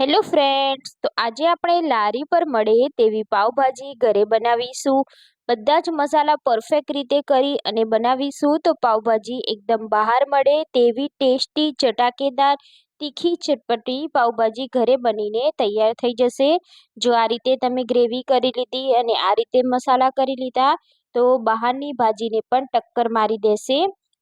Hello friends, તો આજે આપણે લારી પર મળે તેવી પાવભાજી ઘરે બનાવીશું. બધા જ મસાલા પરફેક્ટ રીતે કરી અને બનાવીશું, તો પાવભાજી એકદમ બહાર મળે તેવી ટેસ્ટી ચટાકેદાર તીખી ચટપટી પાવભાજી ઘરે બનીને તૈયાર થઈ જશે. જો આ રીતે તમે ગ્રેવી કરી લીધી અને આ રીતે મસાલા કરી લીધા, તો બહારની ભાજીને પણ ટક્કર મારી દેશે.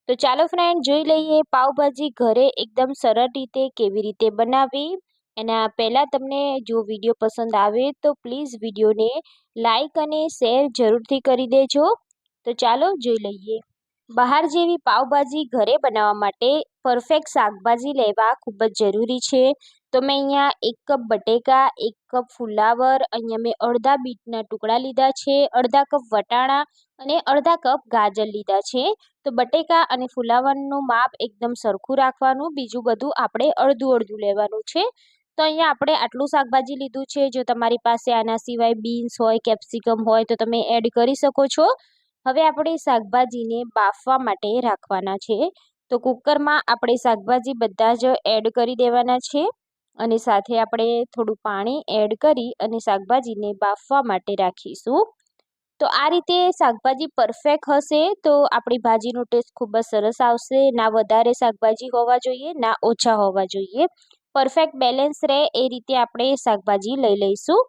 તો ચાલો ફ્રેન્ડ, જોઈ લઈએ પાવભાજી ઘરે એકદમ સરળ રીતે કેવી રીતે બનાવવી. એના પહેલાં તમને જો વીડિયો પસંદ આવે તો પ્લીઝ વિડીયોને લાઈક અને શેર જરૂરથી કરી દેજો. તો ચાલો જોઈ લઈએ. બહાર જેવી પાવભાજી ઘરે બનાવવા માટે પરફેક્ટ શાકભાજી લેવા ખૂબ જ જરૂરી છે. તો મેં અહીંયા એક કપ બટેકા, એક કપ ફુલાવર, અહીંયા મેં અડધા બીટના ટુકડા લીધા છે, અડધા કપ વટાણા અને અડધા કપ ગાજર લીધા છે. તો બટેકા અને ફુલાવરનું માપ એકદમ સરખું રાખવાનું, બીજું બધું આપણે અડધું અડધું લેવાનું છે. તો અહીંયા આપણે આટલું શાકભાજી લીધું છે. જો તમારી પાસે આના સિવાય બીન્સ હોય કેપ્સિકમ હોય તો તમે એડ કરી શકો છો. હવે આપણે શાકભાજીને બાફવા માટે રાખવાના છે. તો કુકરમાં આપણે શાકભાજી બધા જ એડ કરી દેવાના છે અને સાથે આપણે થોડું પાણી એડ કરી અને શાકભાજીને બાફવા માટે રાખીશું. તો આ રીતે શાકભાજી પરફેક્ટ હશે તો આપણી ભાજીનો ટેસ્ટ ખૂબ જ સરસ આવશે. ના વધારે શાકભાજી હોવા જોઈએ, ના ઓછા હોવા જોઈએ. પરફેક્ટ બેલેન્સ રહે એ રીતે આપણે શાકભાજી લઈ લઈશું.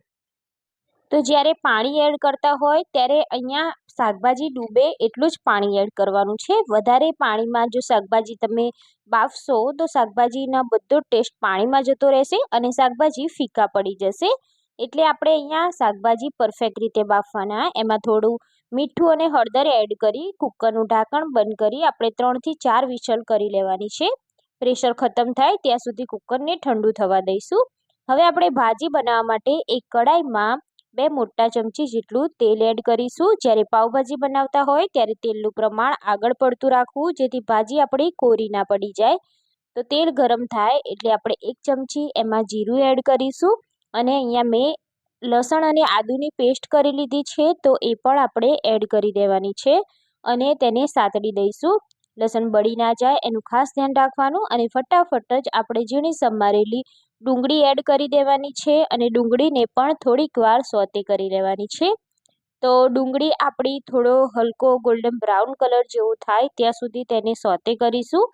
તો જ્યારે પાણી એડ કરતા હોય ત્યારે અહીંયા શાકભાજી ડૂબે એટલું જ પાણી એડ કરવાનું છે. વધારે પાણીમાં જો શાકભાજી તમે બાફશો તો શાકભાજીના બધો ટેસ્ટ પાણીમાં જતો રહેશે અને શાકભાજી ફીકા પડી જશે. એટલે આપણે અહીંયા શાકભાજી પરફેક્ટ રીતે બાફવાના. એમાં થોડું મીઠું અને હળદર એડ કરી, કુકરનું ઢાંકણ બંધ કરી આપણે ત્રણથી ચાર વિસલ કરી લેવાની છે. પ્રેશર ખતમ થાય ત્યાં સુધી કુકરને ઠંડુ થવા દઈશું. હવે આપણે ભાજી બનાવવા માટે એક કડાઈમાં બે મોટા ચમચી જેટલું તેલ એડ કરીશું. જ્યારે પાવભાજી બનાવતા હોય ત્યારે તેલનું પ્રમાણ આગળ પડતું રાખવું, જેથી ભાજી આપણી કોરી ના પડી જાય. તો તેલ ગરમ થાય એટલે આપણે એક ચમચી એમાં જીરું એડ કરીશું. અને અહીંયા મેં લસણ અને આદુની પેસ્ટ કરી લીધી છે, તો એ પણ આપણે એડ કરી દેવાની છે. અને તેને સાતડી દઈશું. લસણ બળી ના જાય, એનું ખાસ ધ્યાન રાખવાનું અને ફટાફટ જ આપણે ઝીણી સમારેલી ડુંગળી એડ કરી દેવાની છે અને ડુંગળીને પણ થોડીક વાર સોતે કરી લેવાની છે. તો ડુંગળી આપણી થોડો હલકો ગોલ્ડન બ્રાઉન કલર જેવો થાય, ત્યાં સુધી તેને સોતે કરીશું.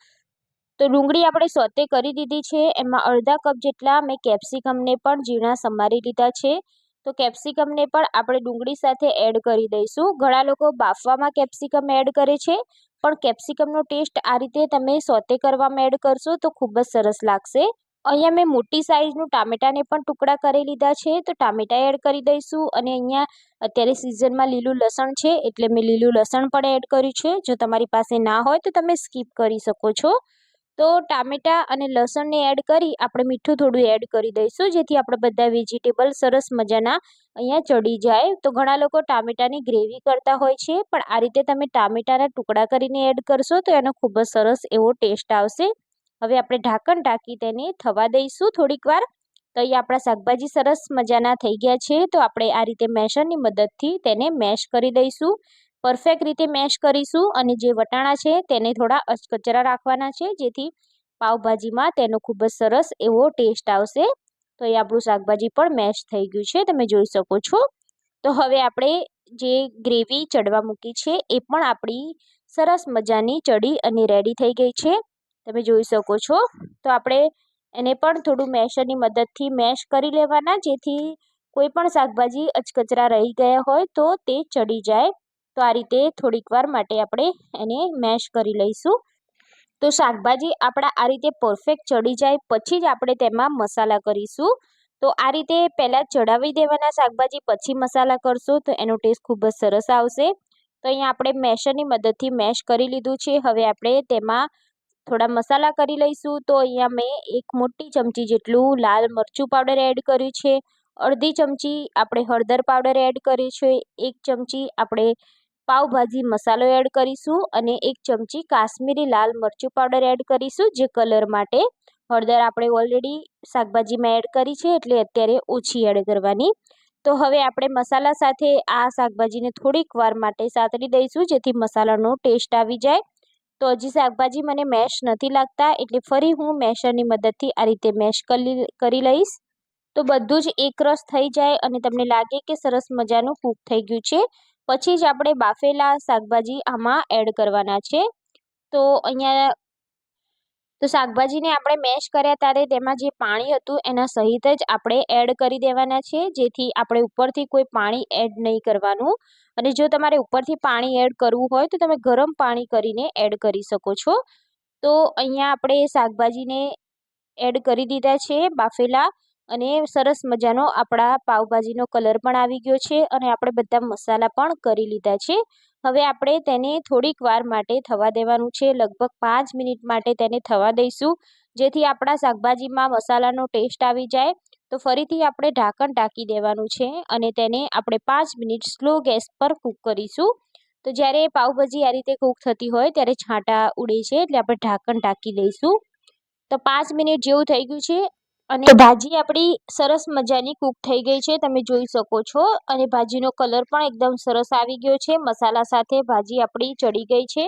તો ડુંગળી આપણે સોતે કરી દીધી છે, એમાં અડધા કપ જેટલા મેં કેપ્સિકમને પણ ઝીણા સમારી લીધા છે. તો કેપ્સિકમને પણ આપણે ડુંગળી સાથે એડ કરી દઈશું. ઘણા લોકો બાફવામાં કેપ્સિકમ એડ કરે છે પણ કેપ્સિકમનો ટેસ્ટ આ રીતે તમે સોતે કરવામાં એડ કરશો તો ખૂબ જ સરસ લાગશે. અહીંયા મેં મોટી સાઇઝનું ટામેટાને પણ ટુકડા કરી લીધા છે, તો ટામેટા એડ કરી દઈશું અને અહીંયા અત્યારે સિઝનમાં લીલું લસણ છે એટલે મેં લીલું લસણ પણ એડ કર્યું છે. જો તમારી પાસે ના હોય તો તમે સ્કીપ કરી શકો છો. તો ટામેટાં અને લસણને એડ કરી આપણે મીઠું થોડું એડ કરી દઈશું, જેથી આપણે બધા વેજીટેબલ સરસ મજાના અહીંયા ચડી જાય. તો ઘણા લોકો ટામેટાની ગ્રેવી કરતા હોય છે, પણ આ રીતે તમે ટામેટાના ટુકડા કરીને એડ કરશો તો એનો ખૂબ જ સરસ એવો ટેસ્ટ આવશે. હવે આપણે ઢાંકણ ઢાંકી તેને થવા દઈશું થોડીક વાર. તો અહીંયા આપણા શાકભાજી સરસ મજાના થઈ ગયા છે, તો આપણે આ રીતે મેશરની મદદથી તેને મેશ કરી દઈશું. પરફેક્ટ રીતે મેશ કરીશું અને જે વટાણા છે તેને થોડા અચકચરા રાખવાના છે, જેથી પાવભાજીમાં તેનો ખૂબ જ સરસ એવો ટેસ્ટ આવશે. તો એ આપણું શાકભાજી પણ મેશ થઈ ગયું છે, તમે જોઈ શકો છો. તો હવે આપણે જે ગ્રેવી ચડવા મૂકી છે એ પણ આપણી સરસ મજાની ચડી અને રેડી થઈ ગઈ છે. તમે જોઈ શકો છો. તો આપણે એને પણ થોડું મેશરની મદદથી મેશ કરી લેવાના, જેથી કોઈ પણ શાકભાજી અચકચરા રહી ગયા હોય તો તે ચડી જાય. તો આ રીતે થોડીક વાર માટે આપણે એને મેશ કરી લઈશું. તો શાકભાજી આપણા આ રીતે પરફેક્ટ ચડી જાય, પછી જ આપણે તેમાં મસાલા કરીશું. તો આ રીતે પહેલાં ચડાવી દેવાના શાકભાજી, પછી મસાલા કરશો તો એનો ટેસ્ટ ખૂબ જ સરસ આવશે. તો અહીંયા આપણે મેશરની મદદથી મેશ કરી લીધું છે. હવે આપણે તેમાં થોડા મસાલા કરી લઈશું. તો અહીંયા મેં એક મોટી ચમચી જેટલું લાલ મરચું પાવડર એડ કર્યું છે. અડધી ચમચી આપણે હળદર પાવડર એડ કર્યું છે. એક ચમચી આપણે પાવભાજી મસાલો એડ કરીશું અને એક ચમચી કાશ્મીરી લાલ મરચું પાવડર એડ કરીશું, જે કલર માટે હળદર આપણે ઓલરેડી શાકભાજીમાં એડ કરી છે એટલે અત્યારે ઓછી એડ કરવાની. તો હવે આપણે મસાલા સાથે આ શાકભાજીને થોડીક વાર માટે સાતરી દઈશું, જેથી મસાલાનો ટેસ્ટ આવી જાય. તો હજી શાકભાજી મને મેશ નથી લાગતા, એટલે ફરી હું મેશરની મદદથી આ રીતે મેશ કરી લઈશ. તો બધું જ એકરસ થઈ જાય અને તમને લાગે કે સરસ મજાનું કૂક થઈ ગયું છે. પછી જ આપણે બાફેલા શાકભાજી આમાં એડ કરવાના છે. તો અહીંયા તો શાકભાજીને આપણે મેશ કર્યા ત્યારે તેમાં જે પાણી હતું એના સહિત જ આપણે એડ કરી દેવાના છે. જેથી આપણે ઉપરથી કોઈ પાણી એડ નહીં કરવાનું. અને જો તમારે ઉપરથી પાણી એડ કરવું હોય તો તમે ગરમ પાણી કરીને એડ કરી શકો છો. તો અહીંયા આપણે શાકભાજીને એડ કરી દીધા છે બાફેલા. અને સરસ મજાનો આપણા પાવભાજીનો કલર પણ આવી ગયો છે અને આપણે બધા મસાલા પણ કરી લીધા છે. હવે આપણે તેને થોડીક વાર માટે થવા દેવાનું છે. લગભગ પાંચ મિનિટ માટે તેને થવા દઈશું. જેથી આપણા શાકભાજીમાં મસાલાનો ટેસ્ટ આવી જાય. તો ફરીથી આપણે ઢાંકણ ઢાંકી દેવાનું છે અને તેને આપણે પાંચ મિનિટ સ્લો ગેસ પર કૂક કરીશું. તો જ્યારે પાઉંભાજી આ રીતે કૂક થતી હોય ત્યારે છાંટા ઉડે છે એટલે આપણે ઢાંકણ ઢાંકી દઈશું. તો પાંચ મિનિટ જેવું થઈ ગયું છે અને ભાજી આપણી સરસ મજાની કૂક થઈ ગઈ છે તમે જોઈ શકો છો. અને ભાજીનો કલર પણ એકદમ સરસ આવી ગયો છે. મસાલા સાથે ભાજી આપણી ચડી ગઈ છે.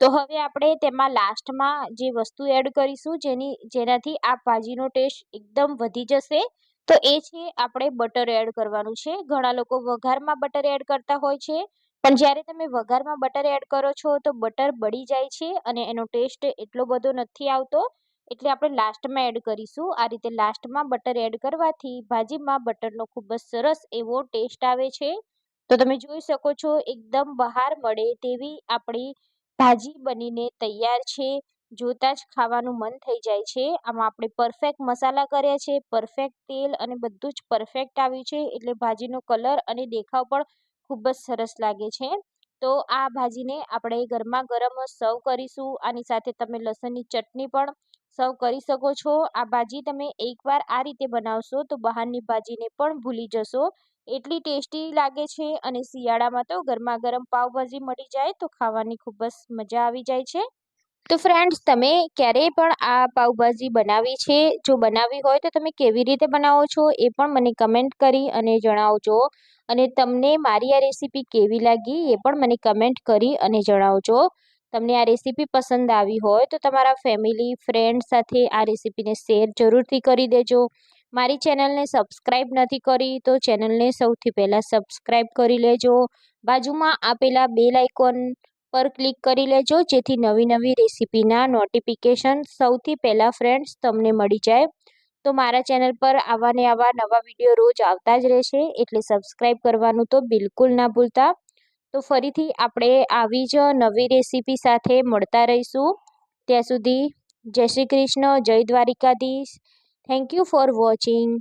તો હવે આપણે તેમાં લાસ્ટમાં જે વસ્તુ એડ કરીશું જેની જેનાથી આ ભાજીનો ટેસ્ટ એકદમ વધી જશે. તો એ છે આપણે બટર એડ કરવાનું છે. ઘણા લોકો વઘારમાં બટર એડ કરતા હોય છે. પણ જ્યારે તમે વઘારમાં બટર એડ કરો છો તો બટર બળી જાય છે અને એનો ટેસ્ટ એટલો બધો નથી આવતો. એટલે આપણે લાસ્ટમાં એડ કરીશું. આ રીતે લાસ્ટમાં બટર એડ કરવાથી ભાજીમાં બટરનો ખૂબ જ સરસ એવો ટેસ્ટ આવે છે. તો તમે જોઈ શકો છો, એકદમ બહાર મળે તેવી આપણી ભાજી બનીને તૈયાર છે. જોતાં જ ખાવાનું મન થઈ જાય છે. આમાં આપણે પરફેક્ટ મસાલા કર્યા છે પરફેક્ટ તેલ અને બધું જ પરફેક્ટ આવ્યું છે. એટલે ભાજીનો કલર અને દેખાવ પણ ખૂબ જ સરસ લાગે છે. તો આ ભાજીને આપણે ગરમા ગરમ સર્વ કરીશું. આની સાથે તમે લસણની ચટણી પણ સર્વ કરી શકો છો. આ ભાજી તમે એકવાર આ રીતે બનાવશો તો બહારની ભાજીને પણ ભૂલી જશો. એટલી ટેસ્ટી લાગે છે અને શિયાળામાં તો ગરમા ગરમ પાવભાજી મળી જાય તો ખાવાની ખૂબ જ મજા આવી જાય છે. તો ફ્રેન્ડ્સ તમે ક્યારેય પણ આ પાવભાજી બનાવી છે? જો બનાવી હોય તો તમે કેવી રીતે બનાવો છો એ પણ મને કમેન્ટ કરી અને જણાવજો. અને તમને મારી આ રેસીપી કેવી લાગી એ પણ મને કમેન્ટ કરી અને જણાવજો. તમને આ રેસીપી પસંદ આવી હોય તો તમારા ફેમિલી, ફ્રેન્ડ સાથે આ રેસીપીને શેર જરૂરથી કરી દેજો. મારી ચેનલને સબસ્ક્રાઈબ નથી કરી તો ચેનલને સૌથી પહેલાં સબસ્ક્રાઈબ કરી લેજો. બાજુમાં આપેલા બેલ આઇકોન પર ક્લિક કરી લેજો, જેથી નવી નવી રેસીપીના નોટિફિકેશન સૌથી પહેલાં ફ્રેન્ડ્સ તમને મળી જાય. તો મારા ચેનલ પર આવા ને આવા નવા વીડિયો રોજ આવતા જ રહેશે, એટલે સબસ્ક્રાઈબ કરવાનું તો બિલકુલ ના ભૂલતા. તો ફરીથી આપણે આવી જ નવી રેસીપી સાથે મળતા રહીશું. ત્યાં સુધી જય શ્રી કૃષ્ણ, જય Dwarikadhish. Thank you for watching